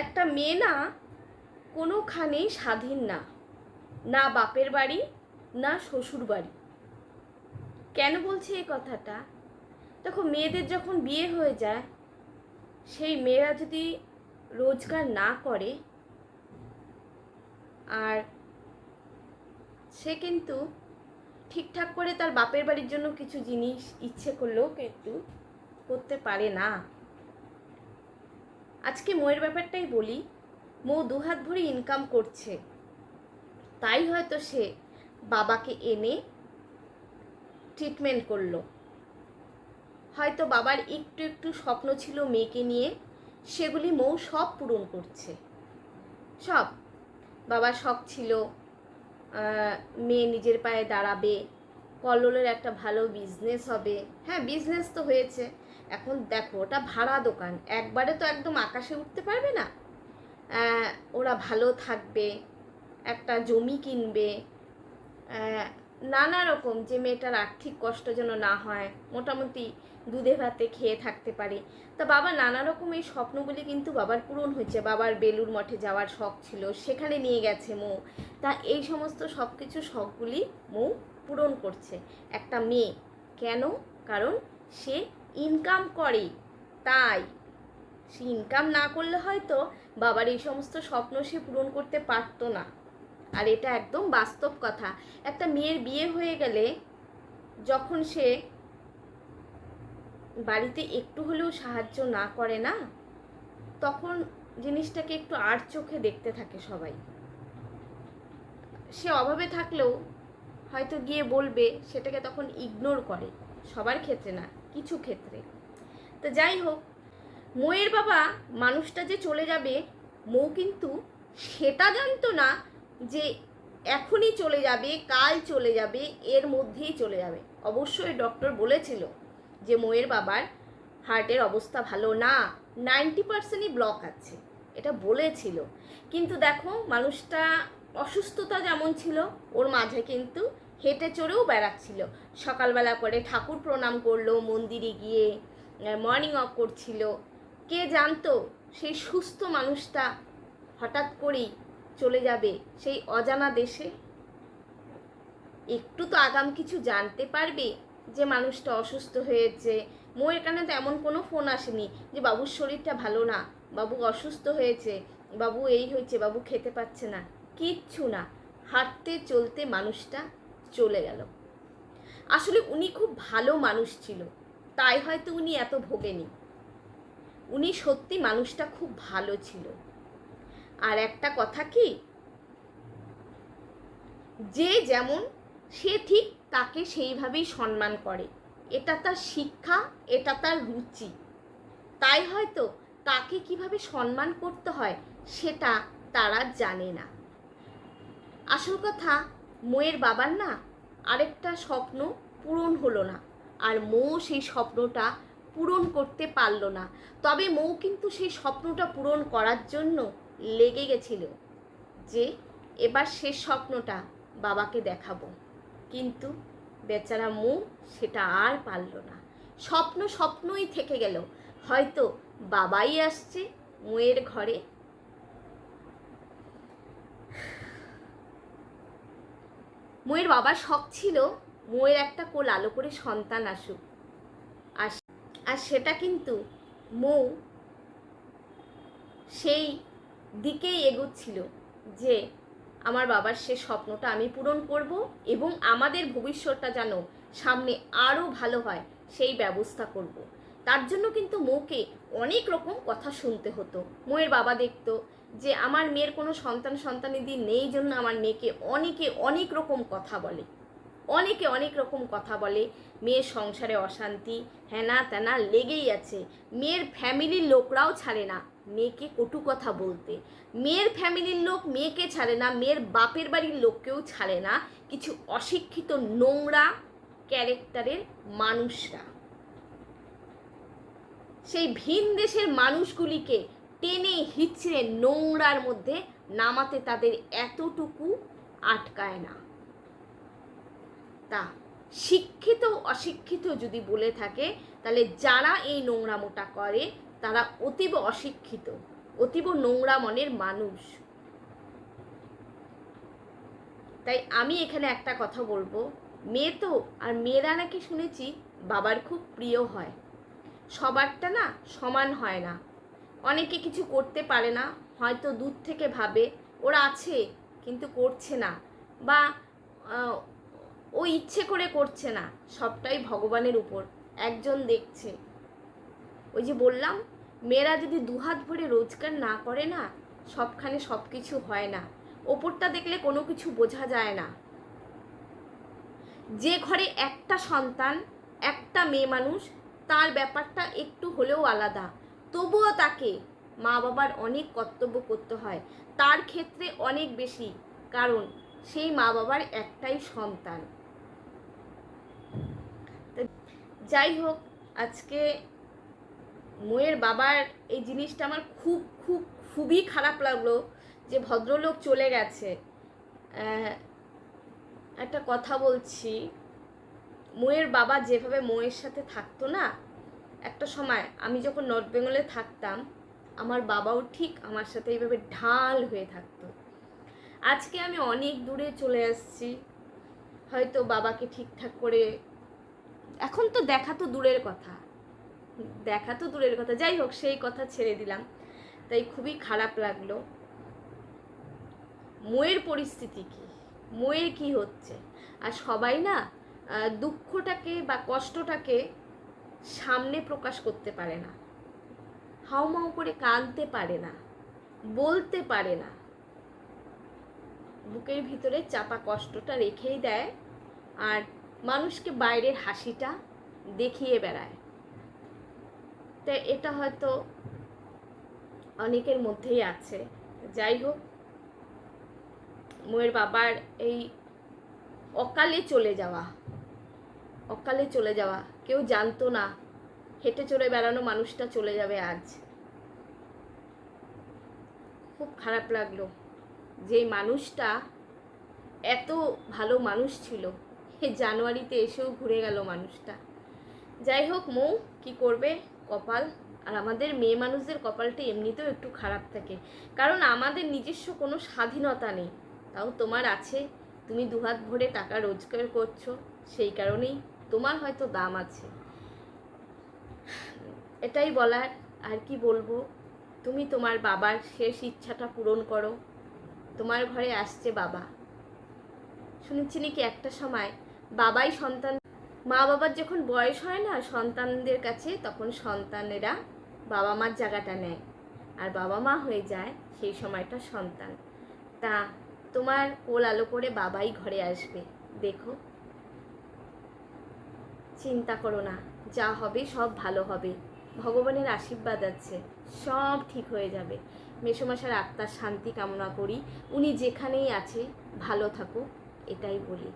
একটা মেয়ে না কোনোখানেই স্বাধীন না। না বাপের বাড়ি, না শ্বশুর বাড়ি। কেন বলছি এই কথাটা? দেখো, মেয়েদের যখন বিয়ে হয়ে যায়, সেই মেয়েরা যদি রোজগার না করে, আর সে কিন্তু ঠিকঠাক করে তার বাপের বাড়ির জন্য কিছু জিনিস ইচ্ছে করলেও কিন্তু করতে পারে না। আজকে মোয়ের ব্যাপারটাই বলি, মৌ দুহাত ভরে ইনকাম করছে। তাই হয়তো সে বাবাকে এনে ট্রিটমেন্ট করল। হয়তো বাবার একটু একটু স্বপ্ন ছিল মেয়েকে নিয়ে, সেগুলি মৌ সব পূরণ করছে। সব। বাবার শখ ছিল মেয়ে নিজের পায়ে দাঁড়াবে, কল্লোলের একটা ভালো বিজনেস হবে। হ্যাঁ বিজনেস তো হয়েছে। এখন দেখো, ওটা ভাড়া দোকান। একবারে তো একদম আকাশে উঠতে পারবে না। ওরা ভালো থাকবে, একটা জমি কিনবে। নানা রকম যে মেয়েটার আর্থিক কষ্ট যেন না হয়, মোটামুটি দুধে ভাতে খেয়ে থাকতে পারে। তা বাবা, নানা রকম এই স্বপ্নগুলি কিন্তু বাবার পূরণ হয়েছে। বাবার বেলুর মঠে যাওয়ার শখ ছিল, সেখানে নিয়ে গেছে মৌ। তা এই সমস্ত সব কিছু শখগুলি মৌ পূরণ করছে। একটা মেয়ে। কেন? কারণ সে ইনকাম করে। তাই সে ইনকাম না করলে হয়তো বাবার এই সমস্ত স্বপ্ন সে পূরণ করতে পারতো না। আর এটা একদম বাস্তব কথা। একটা মেয়ের বিয়ে হয়ে গেলে যখন সে বাড়িতে একটু হলেও সাহায্য না করে না, তখন জিনিসটাকে একটু আর চোখে দেখতে থাকে সবাই। সে অভাবে থাকলেও হয়তো গিয়ে বলবে, সেটাকে তখন ইগনোর করে। সবার ক্ষেত্রে না। কিছু ক্ষেত্রে। তো যাই হোক মৌয়ের বাবা মানুষটা যে চলে যাবে, মৌ কিন্তু সেটা জানতো না যে এখনই চলে যাবে, কাল চলে যাবে, এর মধ্যেই চলে যাবে। অবশ্যই ডক্টর বলেছিল যে মৌয়ের বাবার হার্টের অবস্থা ভালো না নাইনটি পার্সেন্টই ব্লক আছে, এটা বলেছিল। কিন্তু দেখো, মানুষটা অসুস্থতা যেমন ছিল, ওর মাঝে কিন্তু হেঁটে চড়েও বেড়াচ্ছিল। সকালবেলা করে ঠাকুর প্রণাম করল, মন্দিরে গিয়ে মর্নিং ওয়াক করছিল। কে জানতো সেই সুস্থ মানুষটা হঠাৎ করেই চলে যাবে সেই অজানা দেশে? একটু তো আগাম কিছু জানতে পারবে যে মানুষটা অসুস্থ হয়েছে। মোয়ের কানে তো এমন কোনো ফোন আসেনি যে, বাবুর শরীরটা ভালো না, বাবু অসুস্থ হয়েছে, বাবু এই হয়েছে, বাবু খেতে পাচ্ছে না। কিচ্ছু না। হাঁটতে চলতে মানুষটা চলে গেল। আসলে উনি খুব ভালো মানুষ ছিল, তাই হয়তো উনি এত ভোগেনি। উনি সত্যি মানুষটা খুব ভালো ছিল। আর একটা কথা কি? যে যেমন, সে ঠিক তাকে সেইভাবেই সম্মান করে। এটা তার শিক্ষা, এটা তার রুচি। তাই হয়তো কাকে কীভাবে সম্মান করতে হয়, সেটা তারা জানে না। আসল কথা মোয়ের বাবার না আরেকটা স্বপ্ন পূরণ হলো না। আর মৌ সেই স্বপ্নটা পূরণ করতে পারল না। তবে মৌ কিন্তু সেই স্বপ্নটা পূরণ করার জন্য লেগে গেছিল যে এবার সে স্বপ্নটা বাবাকে দেখাবো। কিন্তু বেচারা মৌ সেটা আর পারল না। স্বপ্ন স্বপ্নই থেকে গেল। হয়তো বাবাই আসছে মোয়ের ঘরে মোয়ের বাবার শখ ছিল মোয়ের একটা কোল আলো করে সন্তান আসুক আর সেটা কিন্তু মৌ সেই দিকেই এগোচ্ছিল যে আমার বাবার সে স্বপ্নটা আমি পূরণ করব এবং আমাদের ভবিষ্যৎটা যেন সামনে আরও ভালো হয়, সেই ব্যবস্থা করব। তার জন্য কিন্তু মৌকে অনেক রকম কথা শুনতে হতো মৌয়ের বাবা দেখতো যে আমার মেয়ের কোনো সন্তান সন্তানিদি নেই জন্য আমার মেয়েকে অনেকে অনেক রকম কথা বলে। অনেকে অনেক রকম কথা বলে। মেয়ের সংসারে অশান্তি হ্যানা ত্যানা লেগেই আছে। মেয়ের ফ্যামিলির লোকরাও ছাড়ে না মেয়েকে কটু কথা বলতে। মেয়ের ফ্যামিলির লোক মেয়েকে ছাড়ে না, মেয়ের বাপের বাড়ির লোককেও ছাড়ে না। কিছু অশিক্ষিত নোংরা ক্যারেক্টারের মানুষরা। সেই ভিন দেশের মানুষগুলিকে টেনে হিচড়ে নোংরার মধ্যে নামাতে তাদের এতটুকু আটকায় না। তা শিক্ষিত অশিক্ষিত যদি বলে থাকে, তাহলে যারা এই নোংরামোটা করে, তারা অতীব অশিক্ষিত, অতীব নোংরা মনের মানুষ। তাই আমি এখানে একটা কথা বলব, মেয়ে তো, আর মেয়েরা নাকি শুনেছি বাবার খুব প্রিয় হয়। সবারটা না সমান হয় না। অনেকে কিছু করতে পারে না, হয়তো দূর থেকে ভাবে, ওরা আছে কিন্তু করছে না বা ও ইচ্ছে করে করছে না, সবটাই ভগবানের উপর, একজন দেখছে। ওই যে বললাম, মেয়েরা যদি দুহাত ভরে রোজগার না করে না, সবখানে সব কিছু হয় না, ওপরটা দেখলে কোনো কিছু বোঝা যায় না। যে ঘরে একটা সন্তান, একটা মেয়ে মানুষ, তার ব্যাপারটা একটু হলেও আলাদা। তবুও তাকে মা বাবার অনেক কর্তব্য করতে হয়। তার ক্ষেত্রে অনেক বেশি, কারণ সেই মা বাবার একটাই সন্তান। যাই হোক, আজকে মোয়ের বাবার এই জিনিসটা আমার খুব খুব, খুবই খারাপ লাগল যে ভদ্রলোক চলে গেছে। একটা কথা বলছি মোয়ের বাবা যেভাবে মোয়ের সাথে থাকতো না একটা সময় আমি যখন নর্থ বেঙ্গলে থাকতাম, আমার বাবাও ঠিক আমার সাথে এইভাবে ঢাল হয়ে থাকতো। আজকে আমি অনেক দূরে চলে আসছি, হয়তো বাবাকে ঠিকঠাক করে, এখন তো দেখা তো দূরের কথা। দেখা তো দূরের কথা, যাই হোক সেই কথা ছেড়ে দিলাম। তাই খুবই খারাপ লাগল। মোয়ের পরিস্থিতি কি? মোয়ের কি হচ্ছে? আর সবাই না দুঃখটাকে বা কষ্টটাকে সামনে প্রকাশ করতে পারে না। হাউমাউ করে কাঁদতে পারে না, বলতে পারে না। বুকের ভিতরে চাপা কষ্টটা রেখেই দেয় আর মানুষকে বাইরের হাসিটা দেখিয়ে বেড়ায়। তো এটা হয়তো অনেকের মধ্যেই আছে। যাই হোক, মোয়ের বাবার এই অকালে চলে যাওয়া অকালে চলে যাওয়া। কেউ জানতো না, হেঁটে চলে বেড়ানো মানুষটা চলে যাবে আজ। খুব খারাপ লাগল যে মানুষটা এত ভালো মানুষ ছিল। এই জানুয়ারিতে এসেও ঘুরে গেল মানুষটা। যাই হোক, মৌ, কি করবে? কপাল। আর আমাদের মেয়ে মানুষদের কপালটা এমনিতেও একটু খারাপ থাকে। কারণ আমাদের নিজস্ব কোনো স্বাধীনতা নেই। তাও তোমার আছে। তুমি দুহাত ভরে টাকা রোজগার করছ। সেই কারণেই তোমার হয়তো দাম আছে। এটাই বলার, আর কি বলব? তুমি তোমার বাবার শেষ ইচ্ছাটা পূরণ করো। তোমার ঘরে আসছে বাবা। শুনেছি নাকি একটা সময় বাবাই সন্তান মা বাবার যখন বয়স হয় না, সন্তানদের কাছে তখন সন্তানেরা বাবা মার জায়গাটা নেয়। আর বাবা মা হয়ে যায় সেই সময়টা সন্তান। তা তোমার কোল আলো করে বাবাই ঘরে আসবে। দেখো। চিন্তা করো না, যা হবে সব ভালো হবে। ভগবানের আশীর্বাদ আছে, সব ঠিক হয়ে যাবে। মেসোমশার আত্মার শান্তি কামনা করি। উনি যেখানেই আছে, ভালো থাকুক, এটাই বলি।